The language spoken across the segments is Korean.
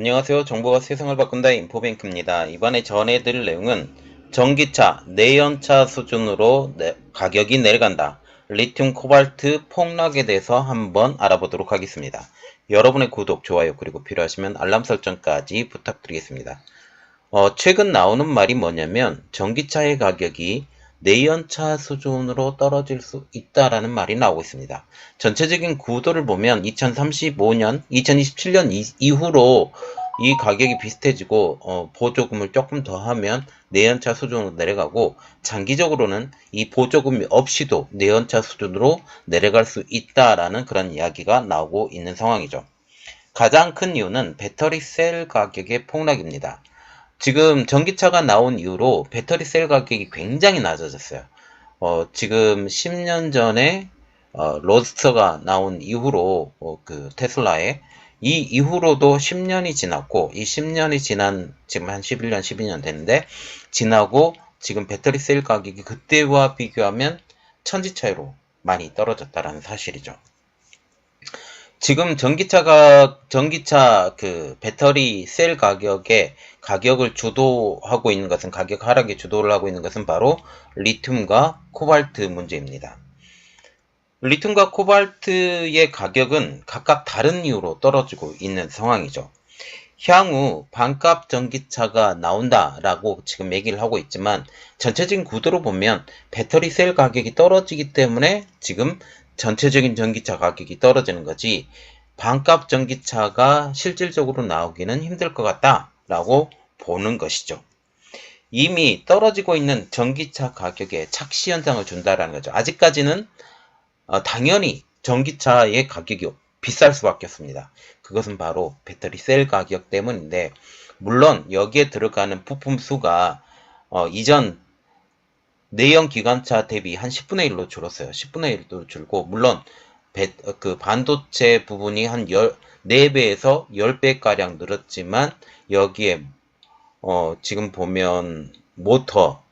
안녕하세요. 정보가 세상을 바꾼다 인포뱅크입니다. 이번에 전해드릴 내용은 전기차, 내연차 수준으로 내- 가격이 내려간다. 리튬 코발트 폭락에 대해서 한번 알아보도록 하겠습니다. 여러분의 구독, 좋아요, 그리고 필요하시면 알람 설정까지 부탁드리겠습니다. 어, 최근 나오는 말이 뭐냐면 전기차의 가격이 내연차 수준으로 떨어질 수 있다라는 말이 나오고 있습니다. 전체적인 구도를 보면 2035년, 2027년 이, 이후로 이 가격이 비슷해지고 어, 보조금을 조금 더 하면 내연차 수준으로 내려가고 장기적으로는 이 보조금이 없이도 내연차 수준으로 내려갈 수 있다라는 그런 이야기가 나오고 있는 상황이죠. 가장 큰 이유는 배터리 셀 가격의 폭락입니다. 지금 전기차가 나온 이후로 배터리 셀 가격이 굉장히 낮아졌어요. 어, 지금 10년 전에 어, 로드스터가 나온 이후로 어, 그 테슬라의 이 이후로도 10년이 지났고 이 10년이 지난 지금 한 11년 12년 됐는데 지나고 지금 배터리 셀 가격이 그때와 비교하면 천지 차이로 많이 떨어졌다라는 사실이죠. 지금 전기차가 전기차 그 배터리 셀 가격에 가격을 주도하고 있는 것은 가격 하락에 주도를 하고 있는 것은 바로 리튬과 코발트 문제입니다. 리튬과 코발트의 가격은 각각 다른 이유로 떨어지고 있는 상황이죠. 향후 반값 전기차가 나온다라고 지금 얘기를 하고 있지만 전체적인 구도로 보면 배터리 셀 가격이 떨어지기 때문에 지금 전체적인 전기차 가격이 떨어지는 거지 반값 전기차가 실질적으로 나오기는 힘들 것 같다라고 보는 것이죠. 이미 떨어지고 있는 전기차 가격에 착시 현상을 준다라는 거죠. 아직까지는 어, 당연히 전기차의 가격이 비쌀 수밖에 없습니다. 그것은 바로 배터리 셀 가격 때문인데 물론 여기에 들어가는 부품 수가 어, 이전 내연 기관차 대비 한 10분의 1로 줄었어요. 10분의 1도 줄고 물론 배, 어, 그 반도체 부분이 한 10, 4배에서 10배 가량 늘었지만 여기에 어, 지금 보면 모터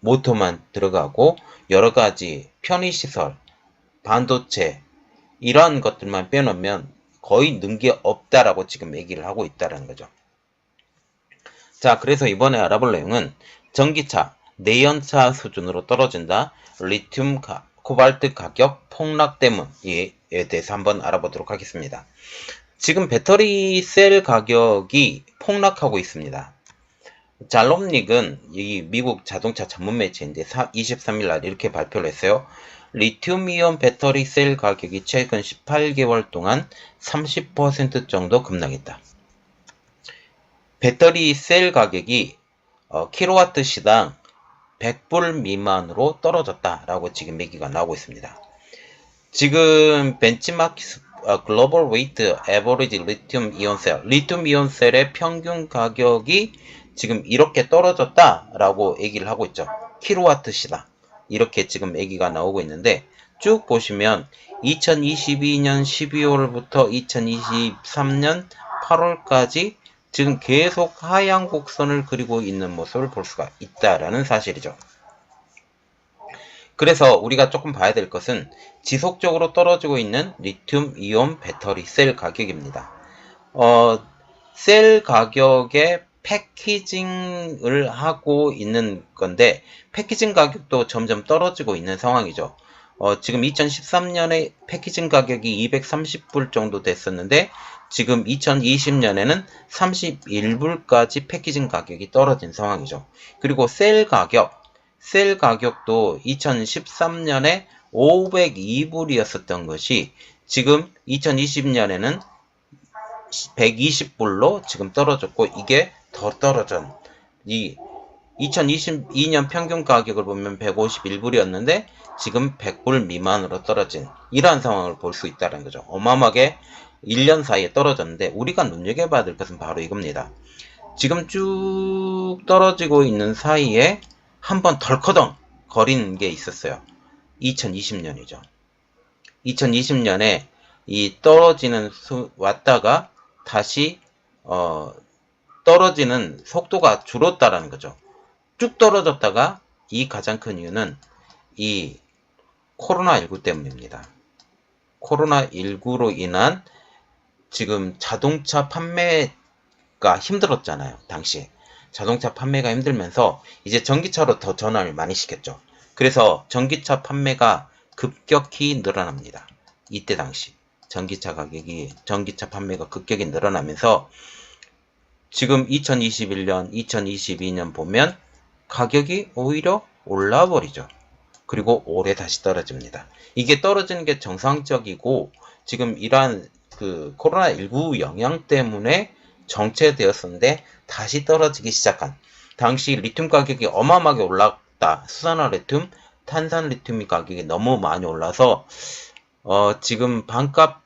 모터만 들어가고 여러 가지 편의 시설 반도체 이러한 것들만 빼놓으면 거의 는 게 없다라고 지금 얘기를 하고 있다는 거죠. 자, 그래서 이번에 알아볼 내용은 전기차, 내연차 수준으로 떨어진다. 리튬 가, 코발트 가격 폭락 때문에 대해서 한번 알아보도록 하겠습니다. 지금 배터리 셀 가격이 폭락하고 있습니다. 잘롬닉은 이 미국 자동차 전문 매체인데 23일 날 이렇게 발표를 했어요. 리튬이온 배터리 셀 가격이 최근 18개월 동안 30% 정도 급락했다. 배터리 셀 가격이 어, 킬로와트 시당 100불 미만으로 떨어졌다라고 지금 얘기가 나오고 있습니다. 지금 벤치마크 어, 글로벌 웨이트 에버리지 리튬 이온 셀, 리튬 이온 셀의 평균 가격이 지금 이렇게 떨어졌다라고 얘기를 하고 있죠. 킬로와트 시당. 이렇게 지금 얘기가 나오고 있는데 쭉 보시면 2022년 12월부터 2023년 8월까지 지금 계속 하향 곡선을 그리고 있는 모습을 볼 수가 있다라는 사실이죠. 그래서 우리가 조금 봐야 될 것은 지속적으로 떨어지고 있는 리튬 이온 배터리 셀 가격입니다. 어, 셀 가격의 패키징을 하고 있는 건데 패키징 가격도 점점 떨어지고 있는 상황이죠. 어, 지금 2013년에 패키징 가격이 230불 정도 됐었는데 지금 2020년에는 31불까지 패키징 가격이 떨어진 상황이죠. 그리고 셀 가격, 셀 가격도 2013년에 502불이었었던 것이 지금 2020년에는 120불로 지금 떨어졌고 이게 더 떨어진 이 2022년 평균 가격을 보면 151불이었는데 지금 100불 미만으로 떨어진 이러한 상황을 볼 수 있다는 거죠. 어마어마하게 1년 사이에 떨어졌는데 우리가 눈여겨봐야 될 것은 바로 이겁니다. 지금 쭉 떨어지고 있는 사이에 한번 덜커덩 거린 게 있었어요. 2020년이죠. 2020년에 이 떨어지는 수 왔다가 다시 어 떨어지는 속도가 줄었다라는 거죠. 쭉 떨어졌다가 이 가장 큰 이유는 이 코로나19 때문입니다. 코로나19로 인한 지금 자동차 판매 판매가 힘들었잖아요. 당시 자동차 판매가 힘들면서 이제 전기차로 더 전환을 많이 시켰죠. 그래서 전기차 판매가 급격히 늘어납니다. 이때 당시 전기차 가격이 전기차 판매가 급격히 늘어나면서 지금 2021년, 2022년 보면 가격이 오히려 올라 버리죠. 그리고 올해 다시 떨어집니다. 이게 떨어지는 게 정상적이고 지금 이러한 그 코로나19 영향 때문에 정체되었었는데 다시 떨어지기 시작한 당시 리튬 가격이 어마어마하게 올랐다. 수산화 리튬, 탄산 리튬 가격이 너무 많이 올라서 어, 지금 반값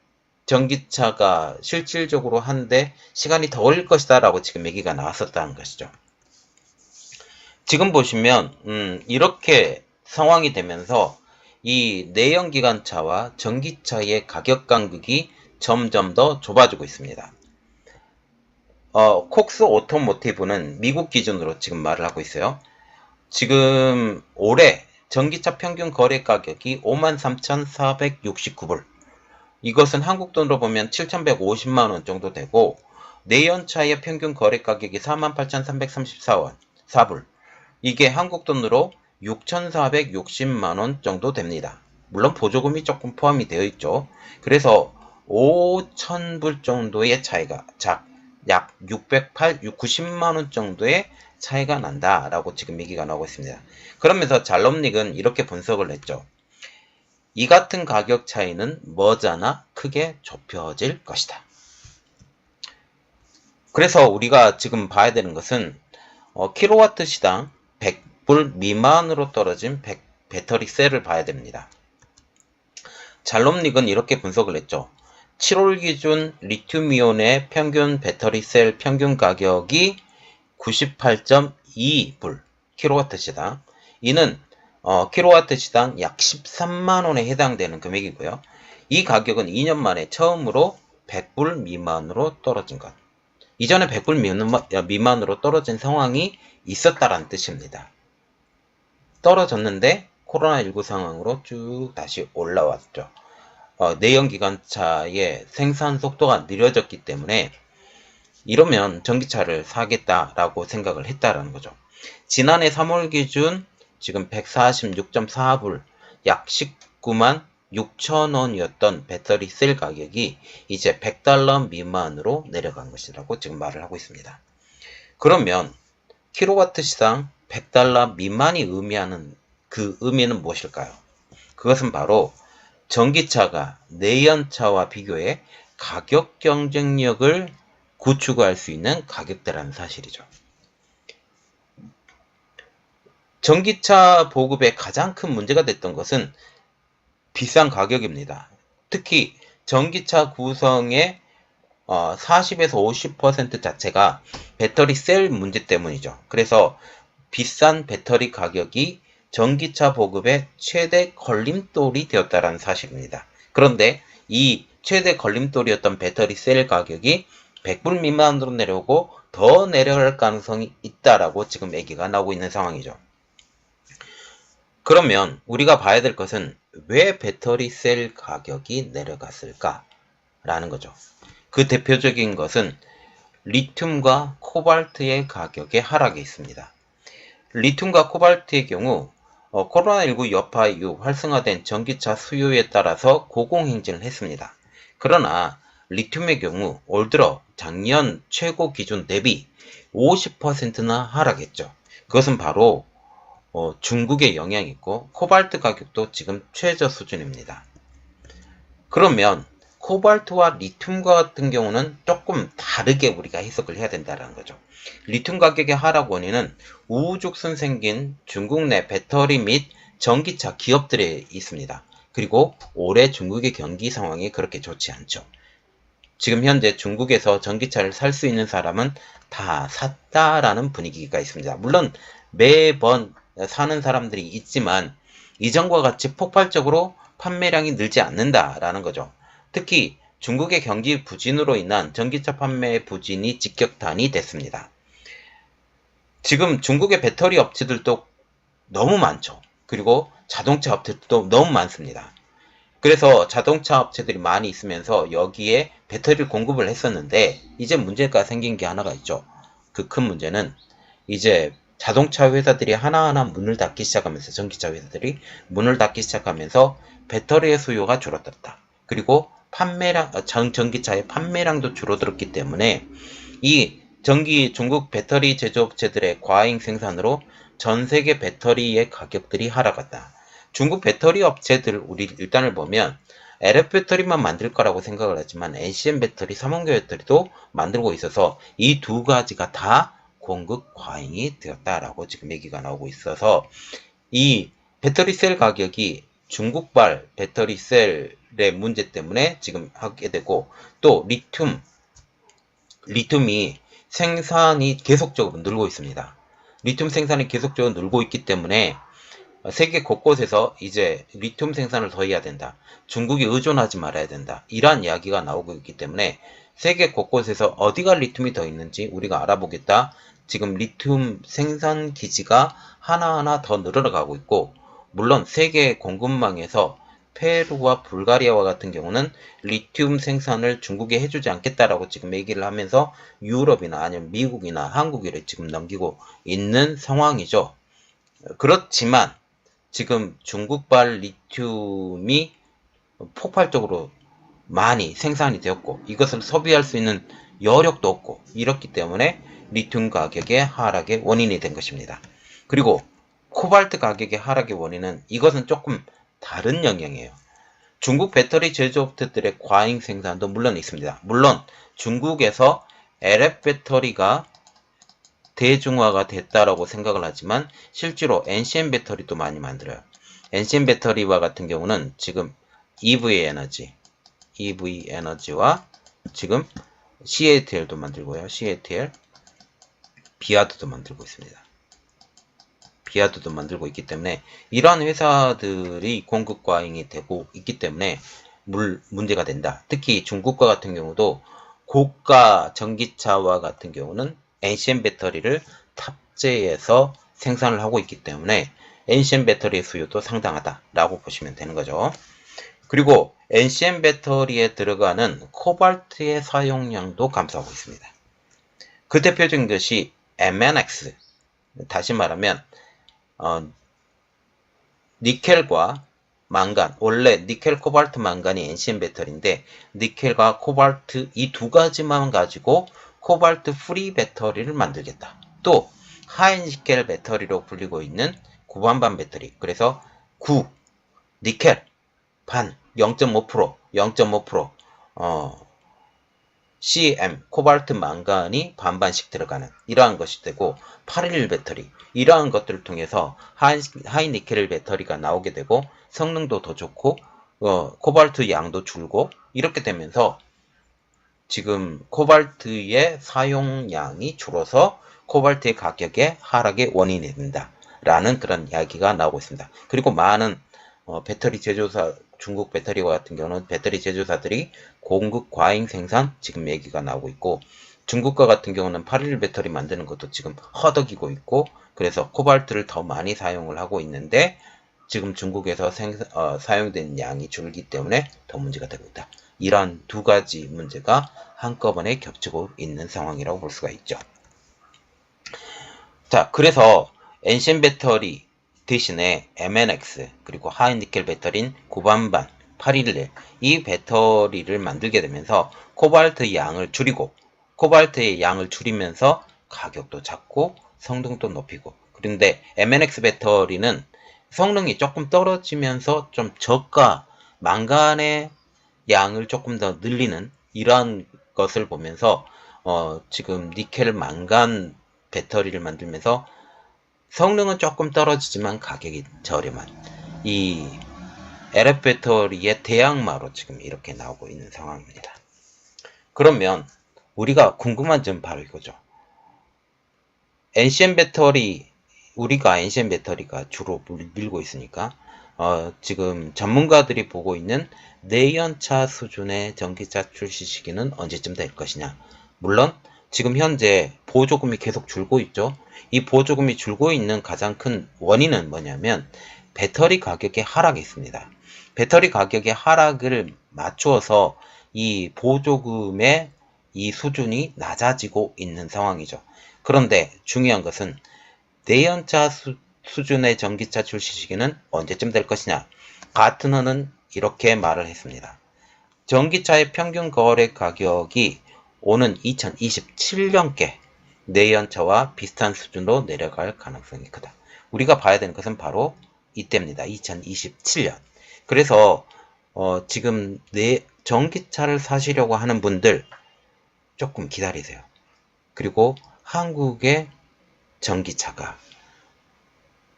전기차가 실질적으로 한데 시간이 더 걸릴 것이다 라고 지금 얘기가 나왔었다는 것이죠. 지금 보시면 음, 이렇게 상황이 되면서 이 내연기관차와 전기차의 가격 간극이 점점 더 좁아지고 있습니다. 어, 콕스 오토모티브는 미국 기준으로 지금 말을 하고 있어요. 지금 올해 전기차 평균 거래 가격이 53,469불. 이것은 한국 돈으로 보면 7,150만 원 정도 되고 내연차의 평균 거래 가격이 48,334원 4불. 이게 한국 돈으로 6,460만 원 정도 됩니다. 물론 보조금이 조금 포함이 되어 있죠. 그래서 5,000불 정도의 차이가 작, 약 608, 90만 원 정도의 차이가 난다라고 지금 얘기가 나오고 있습니다. 그러면서 잘롬닉은 이렇게 분석을 했죠. 이 같은 가격 차이는 머지않아 크게 좁혀질 것이다. 그래서 우리가 지금 봐야 되는 것은 어, 킬로와트 시당 100불 미만으로 떨어진 100, 배터리 셀을 봐야 됩니다. 잘롬닉은 이렇게 분석을 했죠. 7월 기준 리튬이온의 평균 배터리 셀 평균 가격이 98.2불 킬로와트 시당. 이는 어, 킬로와트 시당 약 13만 원에 해당되는 금액이고요. 이 가격은 2년 만에 처음으로 100불 미만으로 떨어진 것. 이전에 100불 미만으로 떨어진 상황이 있었다라는 뜻입니다. 떨어졌는데 코로나19 상황으로 쭉 다시 올라왔죠. 어, 내연기관차의 생산 속도가 느려졌기 때문에 이러면 전기차를 사겠다라고 생각을 했다라는 거죠. 지난해 3월 기준 지금 146.4불 약 19만 6천 원이었던 배터리 셀 가격이 이제 100달러 미만으로 내려간 것이라고 지금 말을 하고 있습니다. 그러면 킬로와트 시당 100달러 미만이 의미하는 그 의미는 무엇일까요? 그것은 바로 전기차가 내연차와 비교해 가격 경쟁력을 구축할 수 있는 가격대라는 사실이죠. 전기차 보급에 가장 큰 문제가 됐던 것은 비싼 가격입니다. 특히 전기차 구성의 40에서 어, 50% 자체가 배터리 셀 문제 때문이죠. 그래서 비싼 배터리 가격이 전기차 보급의 최대 걸림돌이 되었다는 사실입니다. 그런데 이 최대 걸림돌이었던 배터리 셀 가격이 100불 미만으로 내려오고 더 내려갈 가능성이 있다라고 지금 얘기가 나오고 있는 상황이죠. 그러면 우리가 봐야 될 것은 왜 배터리 셀 가격이 내려갔을까? 라는 거죠. 그 대표적인 것은 리튬과 코발트의 가격의 하락이 있습니다. 리튬과 코발트의 경우 어, 코로나19 여파 이후 활성화된 전기차 수요에 따라서 고공행진을 했습니다. 그러나 리튬의 경우 올 들어 작년 최고 기준 대비 50%나 하락했죠. 그것은 바로 어, 중국의 영향이 있고 코발트 가격도 지금 최저 수준입니다. 그러면 코발트와 리튬과 같은 경우는 조금 다르게 우리가 해석을 해야 된다는 거죠. 리튬 가격의 하락 원인은 우후죽순 생긴 중국 내 배터리 및 전기차 기업들에 있습니다. 그리고 올해 중국의 경기 상황이 그렇게 좋지 않죠. 지금 현재 중국에서 전기차를 살 수 있는 사람은 다 샀다라는 분위기가 있습니다. 물론 매번 사는 사람들이 있지만 이전과 같이 폭발적으로 판매량이 늘지 않는다라는 거죠. 특히 중국의 경기 부진으로 인한 전기차 판매 부진이 직격탄이 됐습니다. 지금 중국의 배터리 업체들도 너무 많죠. 그리고 자동차 업체들도 너무 많습니다. 그래서 자동차 업체들이 많이 있으면서 여기에 배터리를 공급을 했었는데 이제 문제가 생긴 게 하나가 있죠. 그 큰 문제는 이제 자동차 회사들이 하나하나 문을 닫기 시작하면서 전기차 회사들이 문을 닫기 시작하면서 배터리의 수요가 줄어들었다. 그리고 판매량 어, 전 전기차의 판매량도 줄어들었기 때문에 이 전기 중국 배터리 제조업체들의 과잉 생산으로 전 세계 배터리의 가격들이 하락했다. 중국 배터리 업체들 우리 일단을 보면 LF 배터리만 만들 거라고 생각을 하지만 NCM 배터리, 삼원교 배터리도 만들고 있어서 이 두 가지가 다 공급 과잉이 되었다라고 지금 얘기가 나오고 있어서 이 배터리 셀 가격이 중국발 배터리 셀의 문제 때문에 지금 하게 되고 또 리튬 리튬이 생산이 계속적으로 늘고 있습니다. 리튬 생산이 계속적으로 늘고 있기 때문에 세계 곳곳에서 이제 리튬 생산을 더 해야 된다. 중국이 의존하지 말아야 된다. 이러한 이야기가 나오고 있기 때문에 세계 곳곳에서 어디가 리튬이 더 있는지 우리가 알아보겠다. 지금 리튬 생산 기지가 하나하나 더 늘어나가고 있고 물론 세계 공급망에서 페루와 불가리아와 같은 경우는 리튬 생산을 중국에 해주지 않겠다라고 지금 얘기를 하면서 유럽이나 아니면 미국이나 한국이를 지금 넘기고 있는 상황이죠. 그렇지만 지금 중국발 리튬이 폭발적으로 많이 생산이 되었고 이것을 소비할 수 있는 여력도 없고 이렇기 때문에 리튬 가격의 하락의 원인이 된 것입니다. 그리고 코발트 가격의 하락의 원인은 이것은 조금 다른 영역이에요. 중국 배터리 제조업체들의 과잉 생산도 물론 있습니다. 물론 중국에서 LF 배터리가 대중화가 됐다라고 생각을 하지만 실제로 NCM 배터리도 많이 만들어요. NCM 배터리와 같은 경우는 지금 EV 에너지, EV 에너지와 지금 CATL도 만들고요. CATL, 비아드도 만들고 있습니다. 비아드도 만들고 있기 때문에 이러한 회사들이 공급 과잉이 되고 있기 때문에 물 문제가 된다. 특히 중국과 같은 경우도 고가 전기차와 같은 경우는 NCM 배터리를 탑재해서 생산을 하고 있기 때문에 NCM 배터리의 수요도 상당하다라고 보시면 되는 거죠. 그리고 NCM 배터리에 들어가는 코발트의 사용량도 감소하고 있습니다. 그 대표적인 것이 MNX. 다시 말하면 어, 니켈과 망간, 원래 니켈, 코발트, 망간이 NCM 배터리인데 니켈과 코발트 이 두 가지만 가지고 코발트 프리 배터리를 만들겠다. 또 하이니켈 배터리로 불리고 있는 구반반 배터리. 그래서 9 니켈 반 0.5% 0.5% 어, CM 코발트 망간이 반반씩 들어가는 이러한 것이 되고 811 배터리 이러한 것들을 통해서 하이, 하이 니켈 배터리가 나오게 되고 성능도 더 좋고 어, 코발트 양도 줄고 이렇게 되면서 지금 코발트의 사용량이 줄어서 코발트의 가격의 하락의 원인이 된다. 라는 그런 이야기가 나오고 있습니다. 그리고 많은 어, 배터리 제조사, 중국 배터리와 같은 경우는 배터리 제조사들이 공급 과잉 생산 지금 얘기가 나오고 있고 중국과 같은 경우는 811 배터리 만드는 것도 지금 허덕이고 있고 그래서 코발트를 더 많이 사용을 하고 있는데 지금 중국에서 생산, 어, 사용된 양이 줄기 때문에 더 문제가 되고 있다. 이러한 두 가지 문제가 한꺼번에 겹치고 있는 상황이라고 볼 수가 있죠. 자, 그래서 엔신 배터리 대신에 MNX 그리고 하이니켈 배터리인 구반반 811 이 배터리를 만들게 되면서 코발트 양을 줄이고 코발트의 양을 줄이면서 가격도 작고 성능도 높이고 그런데 MNX 배터리는 성능이 조금 떨어지면서 좀 저가 망간의 양을 조금 더 늘리는 이러한 것을 보면서 어, 지금 니켈 망간 배터리를 만들면서 성능은 조금 떨어지지만 가격이 저렴한 이 LF 배터리의 대항마로 지금 이렇게 나오고 있는 상황입니다. 그러면 우리가 궁금한 점 바로 이거죠. NCM 배터리 우리가 NCM 배터리가 주로 밀고 있으니까 어, 지금 전문가들이 보고 있는 내연차 수준의 전기차 출시 시기는 언제쯤 될 것이냐. 물론 지금 현재 보조금이 계속 줄고 있죠. 이 보조금이 줄고 있는 가장 큰 원인은 뭐냐면 배터리 가격의 하락이 있습니다. 배터리 가격의 하락을 맞추어서 이 보조금의 이 수준이 낮아지고 있는 상황이죠. 그런데 중요한 것은 내연차 수, 수준의 전기차 출시 시기는 언제쯤 될 것이냐? 가트너는 이렇게 말을 했습니다. 전기차의 평균 거래 가격이 오는 2027년께 내연차와 비슷한 수준으로 내려갈 가능성이 크다. 우리가 봐야 되는 것은 바로 이때입니다. 2027년. 그래서 어, 지금 내 전기차를 사시려고 하는 분들 조금 기다리세요. 그리고 한국의 전기차가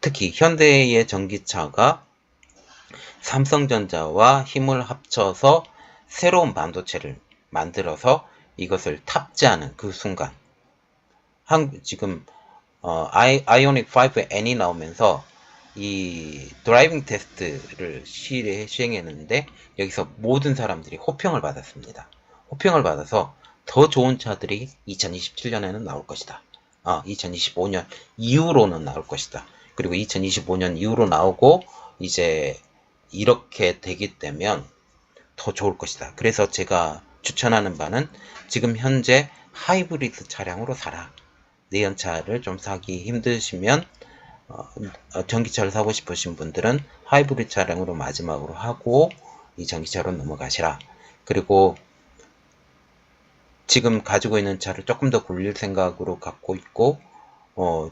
특히 현대의 전기차가 삼성전자와 힘을 합쳐서 새로운 반도체를 만들어서 이것을 탑재하는 그 순간 한 지금 어, 아이, 아이오닉 5 N이 나오면서 이 드라이빙 테스트를 시, 시행했는데 여기서 모든 사람들이 호평을 받았습니다. 호평을 받아서 더 좋은 차들이 2027년에는 나올 것이다. 아, 2025년 이후로는 나올 것이다. 그리고 2025년 이후로 나오고 이제 이렇게 되기 되면 더 좋을 것이다. 그래서 제가 추천하는 바는 지금 현재 하이브리드 차량으로 사라. 내연차를 좀 사기 힘드시면 어, 어, 전기차를 사고 싶으신 분들은 하이브리드 차량으로 마지막으로 하고 이 전기차로 넘어가시라. 그리고 지금 가지고 있는 차를 조금 더 굴릴 생각으로 갖고 있고 어,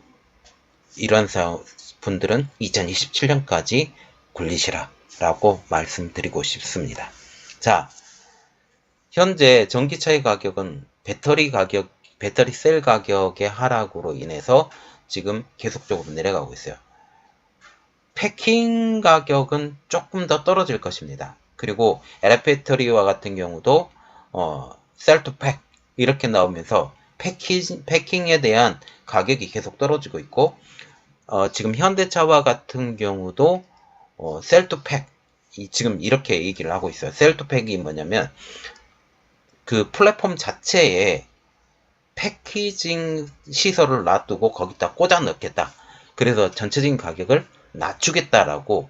이런 사- 분들은 2027년까지 굴리시라 라고 말씀드리고 싶습니다. 자, 현재 전기차의 가격은 배터리 가격, 배터리 셀 가격의 하락으로 인해서 지금 계속적으로 내려가고 있어요. 패킹 가격은 조금 더 떨어질 것입니다. 그리고 엘리베이터리와 같은 경우도 어, 셀투팩 이렇게 나오면서 패킹, 패킹에 대한 가격이 계속 떨어지고 있고 어, 지금 현대차와 같은 경우도 어, 셀투팩 이, 지금 이렇게 얘기를 하고 있어요. 셀투팩이 뭐냐면 그 플랫폼 자체에 패키징 시설을 놔두고 거기다 꽂아 넣겠다. 그래서 전체적인 가격을 낮추겠다라고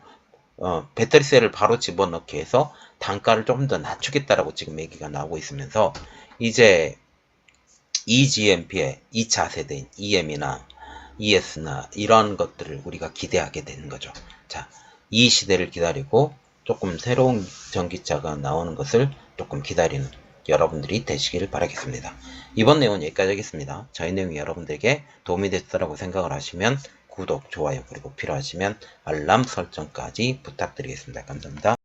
어, 배터리셀을 바로 집어넣게 해서 단가를 좀더 낮추겠다라고 지금 얘기가 나오고 있으면서 이제 eGMP의 2차 세대인 EM이나 ES나 이런 것들을 우리가 기대하게 되는 거죠. 자, 이 시대를 기다리고 조금 새로운 전기차가 나오는 것을 조금 기다리는 여러분들이 되시기를 바라겠습니다. 이번 내용은 여기까지 하겠습니다. 저희 내용이 여러분들에게 도움이 됐다고 생각을 하시면 구독, 좋아요, 그리고 필요하시면 알람 설정까지 부탁드리겠습니다. 감사합니다.